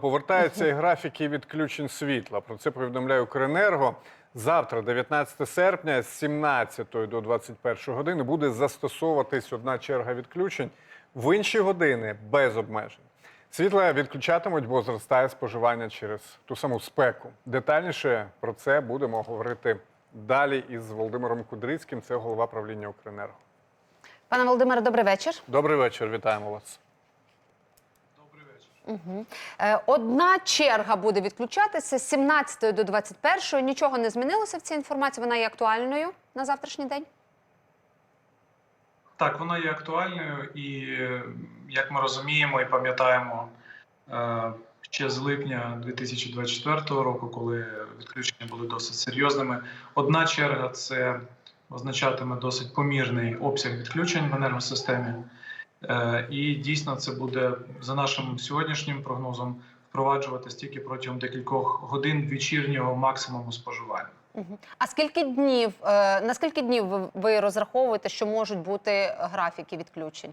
Повертаються і графіки відключень світла. Про це повідомляє Укренерго. Завтра, 19 серпня, з 17 до 21 години буде застосовуватись одна черга відключень. В інші години без обмежень. Світла відключатимуть, бо зростає споживання через ту саму спеку. Детальніше про це будемо говорити далі із Володимиром Кудрицьким. Це голова правління Укренерго. Пане Володимире, добрий вечір. Добрий вечір, вітаємо вас. Е, Одна черга буде відключатися з 17 до 21. Нічого не змінилося в цій інформації. Вона є актуальною на завтрашній день. Так, вона є актуальною, і як ми розуміємо і пам'ятаємо е, ще з липня 2024 року, коли відключення були досить серйозними. Одна черга це означатиме досить помірний обсяг відключень в енергосистемі. Е, І дійсно це буде за нашим сьогоднішнім прогнозом впроваджуватись тільки протягом декількох годин вечірнього максимуму споживання. А скільки днів, е, на скільки днів ви, розраховуєте, що можуть бути графіки відключень?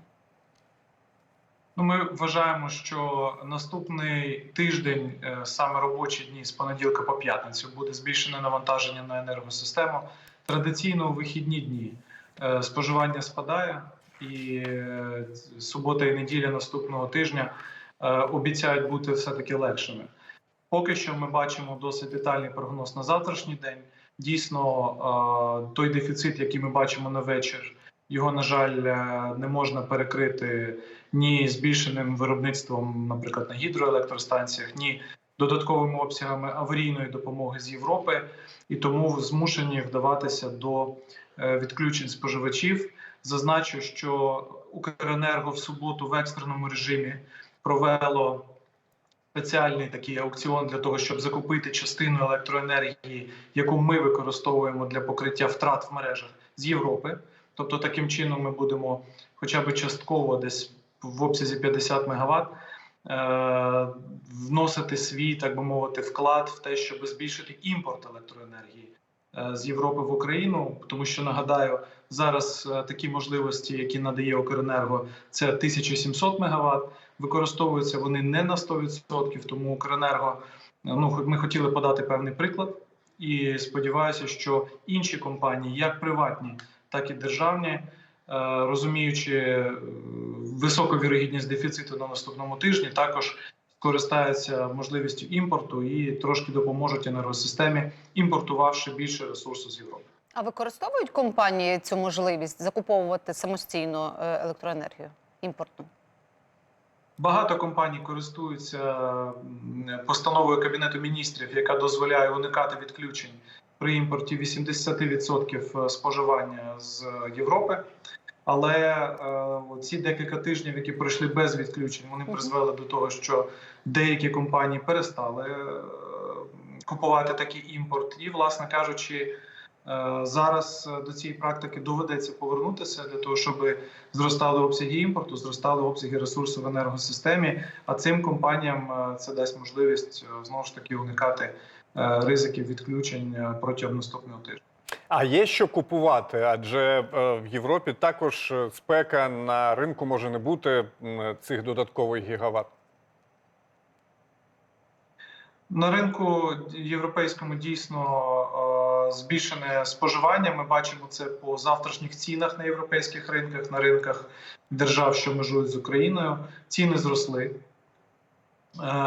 Ну, ми вважаємо, що наступний тиждень, е, саме робочі дні з понеділка по п'ятницю, буде збільшене навантаження на енергосистему. Традиційно у вихідні дні споживання спадає, і е, субота і неділя наступного тижня е, обіцяють бути все таки легшими. Поки що ми бачимо досить детальний прогноз на завтрашній день. Дійсно, е, той дефіцит, який ми бачимо на вечір, його на жаль не можна перекрити ні збільшеним виробництвом, наприклад, на гідроелектростанціях, ні додатковими обсягами аварійної допомоги з Європи, і тому змушені вдаватися до відключень споживачів. Зазначу, що Укренерго в суботу в екстреному режимі провело спеціальний такий аукціон для того, щоб закупити частину електроенергії, яку ми використовуємо для покриття втрат в мережах з Європи. Тобто, таким чином ми будемо хоча б частково десь в обсязі 50 МВт е, вносити свій, так би мовити, вклад в те, щоб збільшити імпорт електроенергії е, з Європи в Україну. Тому що нагадаю, зараз е, такі можливості, які надає Укренерго, це 1700 МВт. Використовуються вони не на 100%, тому Укренерго ну ми хотіли подати певний приклад. І сподіваюся, що інші компанії, як приватні, так і державні, е, розуміючи е, високу вірогідність дефіциту на наступному тижні, також скористаються можливістю імпорту і трошки допоможуть енергосистемі, імпортувавши більше ресурсу з Європи. А використовують компанії цю можливість закуповувати самостійно е, електроенергію імпортну? Багато компаній користуються постановою Кабінету міністрів, яка дозволяє уникати відключень при імпорті 80% споживання з Європи. Але е, ці декілька тижнів, які пройшли без відключень, вони призвели до того, що деякі компанії перестали е, купувати такий імпорт, і, власне кажучи, е, зараз до цієї практики доведеться повернутися для того, щоб зростали обсяги імпорту, зростали обсяги ресурсу в енергосистемі. А цим компаніям е, це дасть можливість е, знову ж таки уникати е, ризиків відключень е, протягом наступного тижня. А є що купувати? Адже е, в Європі також е, спека на ринку може не бути цих додаткових гігават. На ринку європейському дійсно е, збільшене споживання. Ми бачимо це по завтрашніх цінах на європейських ринках, на ринках держав, що межують з Україною. Ціни зросли.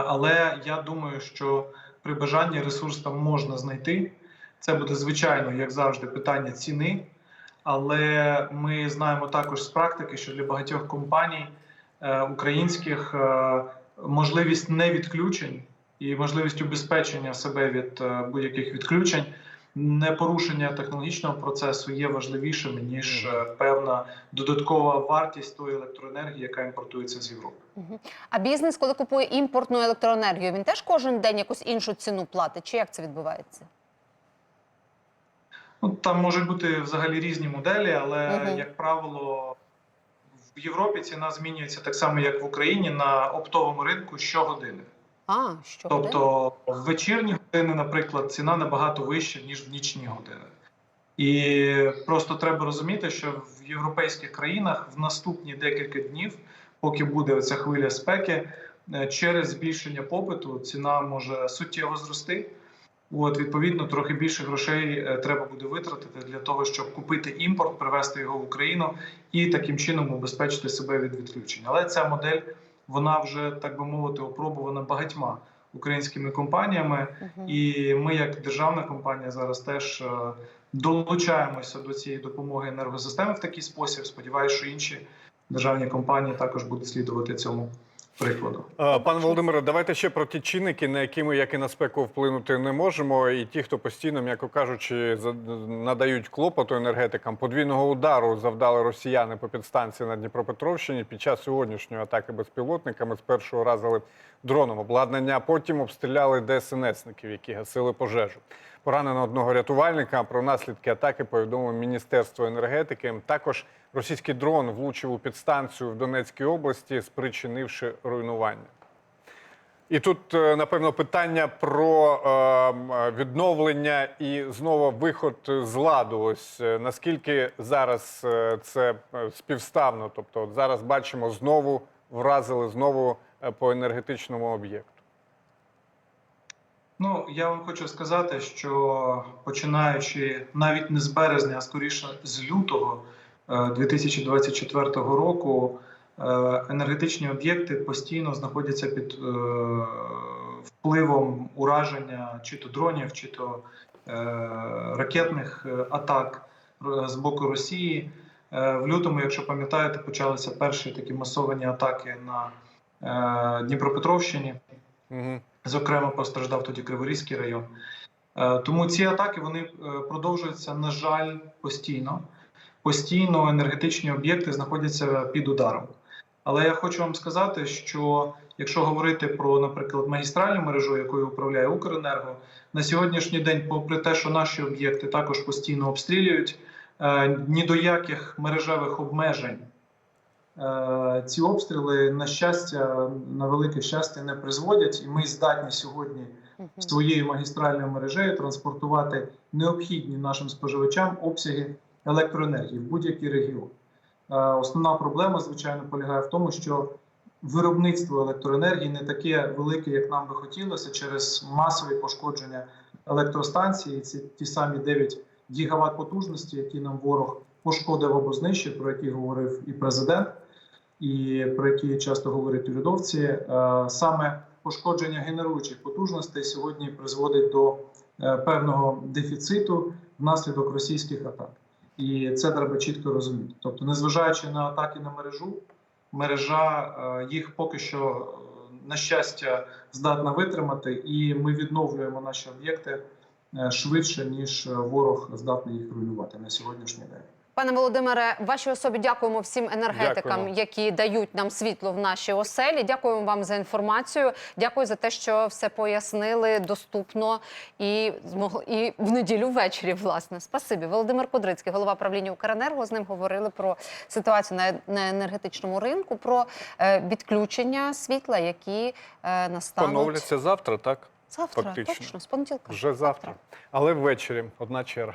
Але я думаю, що при бажанні ресурс там можна знайти. Це буде звичайно, як завжди, питання ціни. Але ми знаємо також з практики, що для багатьох компаній е, українських е, можливість не відключень і можливість убезпечення себе від е, будь-яких відключень, не порушення технологічного процесу є важливішими ніж певна додаткова вартість тої електроенергії, яка імпортується з Європи. А бізнес, коли купує імпортну електроенергію, він теж кожен день якусь іншу ціну платить? Чи як це відбувається? Ну там можуть бути взагалі різні моделі, але Мгм. як правило. В Європі ціна змінюється так само, як в Україні на оптовому ринку щогодини. А, що Тобто в вечірні години, наприклад, ціна набагато вища, ніж в нічні години. І просто треба розуміти, що в європейських країнах в наступні декілька днів, поки буде оця хвиля спеки, е, через збільшення попиту ціна може суттєво зрости. От, відповідно, трохи більше грошей е, треба буде витратити для того, щоб купити імпорт, привезти його в Україну і таким чином убезпечити себе від відключень. Але ця модель вона вже так би мовити опробувана багатьма українськими компаніями. Мгм. І ми, як державна компанія, зараз теж е, долучаємося до цієї допомоги енергосистеми в такий спосіб. Сподіваюся, що інші державні компанії також будуть слідувати цьому прикладу. Пане Володимире, давайте ще про ті чинники, на які ми, як і на спеку, вплинути не можемо. І ті, хто постійно, м'яко кажучи, надають клопоту енергетикам, подвійного удару завдали росіяни по підстанції на Дніпропетровщині під час сьогоднішньої атаки безпілотниками. Спершу уразили дроном обладнання, а потім обстріляли ДСНСників, які гасили пожежу. Поранено одного рятувальника. Про наслідки атаки повідомило Міністерство енергетики. Також російський дрон влучив у підстанцію в Донецькій області, спричинивши руйнування. І тут, е, напевно, питання про е, відновлення і знову виход з ладу. Ось е, наскільки зараз е, це е, співставно? Тобто, от зараз бачимо, знову вразили знову е, по енергетичному об'єкту. Ну я вам хочу сказати, що починаючи навіть не з березня, а скоріше з лютого е, 2024 року, е, енергетичні об'єкти постійно знаходяться під е, впливом ураження чи то дронів, чи то е, ракетних е, атак е, з боку Росії. Е, В лютому, якщо пам'ятаєте, почалися перші такі масовані атаки на е, Дніпропетровщині. Угу. Зокрема, постраждав тоді Криворізький район. Е, Тому ці атаки вони е, продовжуються, на жаль, постійно. Постійно енергетичні об'єкти знаходяться під ударом. Але я хочу вам сказати, що якщо говорити про, наприклад, магістральну мережу, якою управляє Укренерго, на сьогоднішній день, попри те, що наші об'єкти також постійно обстрілюють, е, ні до яких мережевих обмежень ці обстріли, на щастя, на велике щастя, не призводять, і ми здатні сьогодні своєю магістральною мережею транспортувати необхідні нашим споживачам обсяги електроенергії в будь-який регіон. Е, Основна проблема, звичайно, полягає в тому, що виробництво електроенергії не таке велике, як нам би хотілося, через масові пошкодження електростанції. Ці ті самі 9 гігават потужності, які нам ворог пошкодив або знищив, про які говорив і президент, і про які часто говорять урядовці. Е, Саме пошкодження генеруючих потужностей сьогодні призводить до е, певного дефіциту внаслідок російських атак. І це треба чітко розуміти. Тобто, незважаючи на атаки на мережу, мережа е, їх поки що, на щастя, здатна витримати, і ми відновлюємо наші об'єкти швидше, ніж ворог здатний їх руйнувати на сьогоднішній день. Пане Володимире, вашій особі дякуємо всім енергетикам, Дякуємо. які дають нам світло в нашій оселі. Дякуємо вам за інформацію. Дякую за те, що все пояснили доступно і змогли і в неділю ввечері. Власне, спасибі. Володимир Кудрицький, голова правління Укренерго. З ним говорили про ситуацію на, енергетичному ринку, про е, відключення світла, які е, настануть Поновляться завтра, так? завтра. фактично. Точно з понеділка. Вже завтра. Але ввечері одна черга.